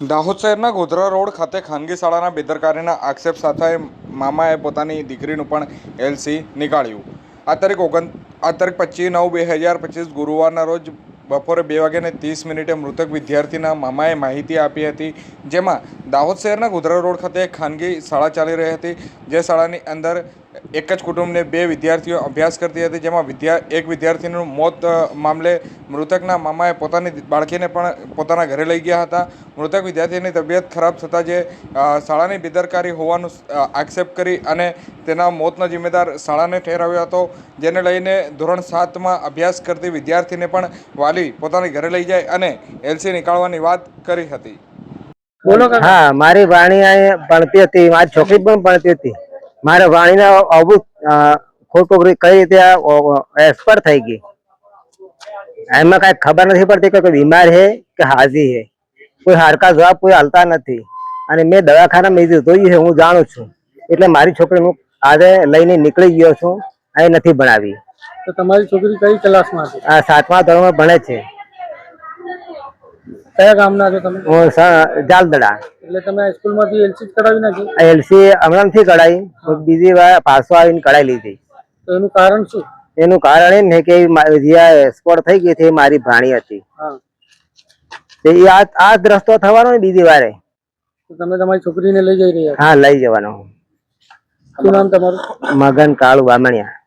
દાહોદ શહેરના ગોધરા રોડ ખાતે ખાનગી શાળાના બેદરકારીના આક્ષેપ સાથે મામાએ પોતાની દીકરીનું પણ એલસી નીકાળ્યું. આ તારીખ ઓગણ આ તારીખ પચીસ નવ બે હજાર પચીસ ગુરુવારના રોજ બપોરે બે વાગ્યાને ત્રીસ મિનિટે મૃતક વિદ્યાર્થીના મામાએ માહિતી આપી હતી, જેમાં દાહોદ શહેરના ગોધરા રોડ ખાતે ખાનગી શાળા ચાલી રહી હતી, જે શાળાની અંદર એક જ કુટુંબને બે વિદ્યાર્થીઓ અભ્યાસ કરતી હતી જેમાં વિદ્યા એક વિદ્યાર્થીનું મોત મામલે મૃતકના મામાએ પોતાની બાળકીને પણ પોતાના ઘરે લઈ ગયા હતા. મૃતક વિદ્યાર્થીની તબિયત ખરાબ થતાં જે શાળાની બેદરકારી હોવાનું આક્ષેપ કરી અને તેના મોતનો જિમ્મેદાર શાળાને ઠેરાવ્યો હતો જેને લઈને ધોરણ સાતમાં અભ્યાસ કરતી વિદ્યાર્થીને પણ વાલી પોતાની ઘરે લઈ જાય અને એલસી નીકાળવાની વાત કરી હતી. બોલો હા મારી વાણી ભણતી હતી મારી છોકરી પણ ભણતી હતી. મારે વાણીને આવું ખોટું કઈ રીતે એક્સપર્ટ થઈ ગઈ? એમાં કઈ ખબર નથી પડતી કે કોઈ બીમાર છે કે હાજી છે. કોઈ હારકા જવાબ કોઈ હાલતા નથી. અને મેં દવાખાના મેં જોયું છે હું જાણું છું. એટલે મારી છોકરી હું આજે લઈને નીકળી ગયો છું અહીં નથી ભણાવી. તો તમારી છોકરી કઈ ક્લાસમાં આ સાતમા ધોરણમાં ભણે છે. કયા ગામના છો તમે? હું જાલદડા. એટલે તમે સ્કૂલમાંથી એલસી કરાવી નાખી? એલસી હમણાં નથી કઢાઈ બીજી વાર પાછો આવીને કઢાઈ લીધી. તો એનું કારણ શું? એનું કારણ એ ને કે મા- જે સ્પોટ થઈ ગઈ હતી મારી ભાણી હતી. તે આ આ રસ્તો થવાનો ને બીજી વારે. તો તમે તમારી છોકરીને લઈ જઈ રહ્યા હા લઈ જવાનો. શું નામ તમારું? મગન કાળુ બામણિયા